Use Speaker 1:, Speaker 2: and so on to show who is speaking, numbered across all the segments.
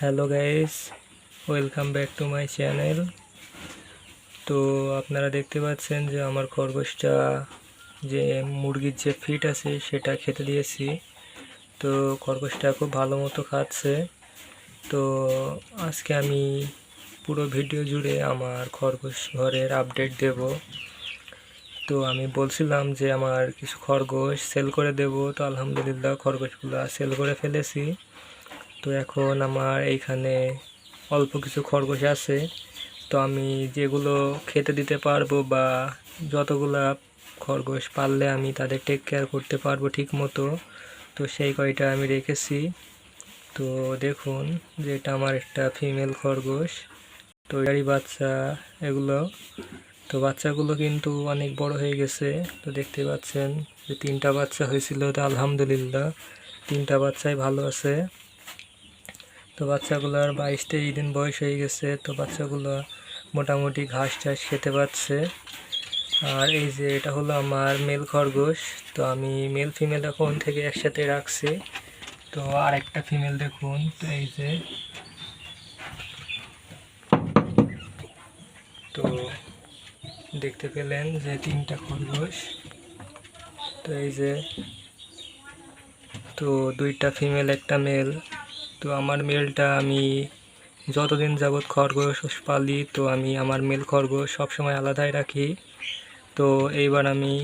Speaker 1: Hello guys, welcome back to my channel. তো আপনারা দেখতে পাচ্ছেন যে আমার খরগোশটা যে মুরগির যে ফিট আছে সেটা খেতে দিয়েছি। তো খরগোশটা খুব ভালো মতো খাচ্ছে। তো আজকে আমি পুরো ভিডিও জুড়ে আমার খরগোশ ঘরের আপডেট দেব। তো আমি বলছিলাম যে আমার কিছু খরগোশ সেল করে দেব। তো আলহামদুলিল্লাহ খরগোশগুলো সেল করে ফেলেছি। তো এখন আমার এইখানে অল্প কিছু খরগোশ আছে। তো আমি যেগুলো খেতে দিতে পারব বা যতগুলা খরগোশ পারলে আমি তাদের টেক কেয়ার করতে পারব ঠিক মতো তো সেই কয়টা আমি রেখেছি। তো দেখুন যে এটা আমার একটা ফিমেল খরগোশ, তো এরই বাচ্চা এগুলো। তো বাচ্চাগুলো কিন্তু অনেক বড় হয়ে গেছে, তো দেখতে পাচ্ছেন যে তিনটা বাচ্চা হয়েছিল, তো আলহামদুলিল্লাহ তিনটা বাচ্চাই ভালো আছে। তো বাচ্চাগুলোর বাইশ তেইশ দিন বয়স হয়ে গেছে, তো বাচ্চাগুলো মোটামুটি ঘাস টাস খেতে পাচ্ছে আর এই যে এটা হলো আমার মেল খরগোশ, তো আমি মেল ফিমেল এখন থেকে একসাথে রাখছি। তো আর একটা ফিমেল দেখুন, তো এই যে। তো দেখতে পেলেন যে তিনটা খরগোশ। তো এই যে, তো দুইটা ফিমেল, একটা মেল। তো আমার মেলটা আমি যতদিন যাবৎ খরগোশ পালি, তো আমি আমার মেল খরগোশ সবসময় আলাদাই রাখি। তো এইবার আমি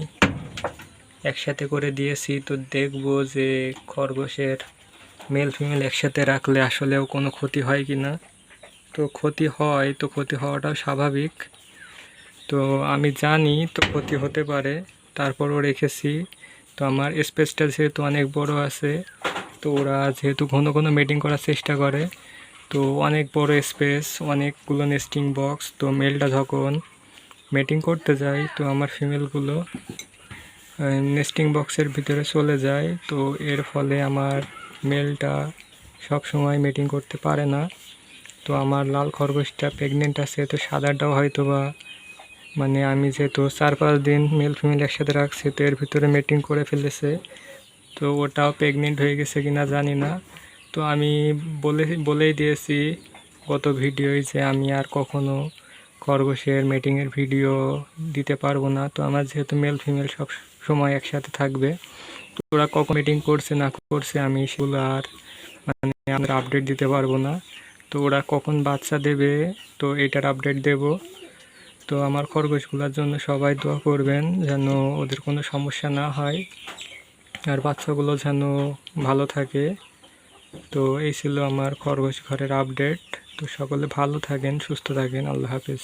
Speaker 1: একসাথে করে দিয়েছি, তো দেখব যে খরগোশের মেল ফিমেল একসাথে রাখলে আসলেও কোনো ক্ষতি হয় কি না তো ক্ষতি হয়, তো ক্ষতি হওয়াটাও স্বাভাবিক। তো আমি জানি তো ক্ষতি হতে পারে, তারপরও রেখেছি। তো আমার স্পেসটা যেহেতু অনেক বড় আছে তো ওরা যেহেতু ঘন ঘন মিটিং করার চেষ্টা করে, তো অনেক বড় স্পেস অনেকগুলো নেস্টিং বক্স তো মেলটা যখন মেটিং করতে যায়, তো আমার ফিমেলগুলো নেস্টিং বক্সের ভিতরে চলে যায়। তো এর ফলে আমার মেলটা সব সময় মিটিং করতে পারে না। তো আমার লাল খরগোশটা প্রেগনেন্ট আছে, তো সাদাটাও হয়তো বা মানে আমি যেহেতু চার পাঁচ দিন মেল ফিমেল একসাথে রাখছি, তো এর ভিতরে মিটিং করে ফেলেছে। তো ওটাও প্রেগনেন্ট হয়ে গেছে কিনা জানি না। তো আমি বলে, বলেই দিয়েছি, গত ভিডিওয় যে আমি আর কখনো খরগোশের মিটিংয়ের ভিডিও দিতে পারব না। তো আমার যেহেতু মেল ফিমেল সব সময় একসাথে থাকবে, তো ওরা কখন মিটিং করছে, না করছে আমি সেগুলো আর মানে আমরা আপডেট দিতে পারব না। তো ওরা কখন বাচ্চা দেবে, তো এটার আপডেট দেব। তো আমার খরগোশগুলোর জন্য সবাই দোয়া করবেন যেন ওদের কোনো সমস্যা না হয়। আর বাচ্চাগুলো যেন ভালো থাকে। তো এই ছিল আমার খরগোশ ঘরের আপডেট তো সকলে ভালো থাকেন, সুস্থ থাকেন। আল্লাহ হাফিজ।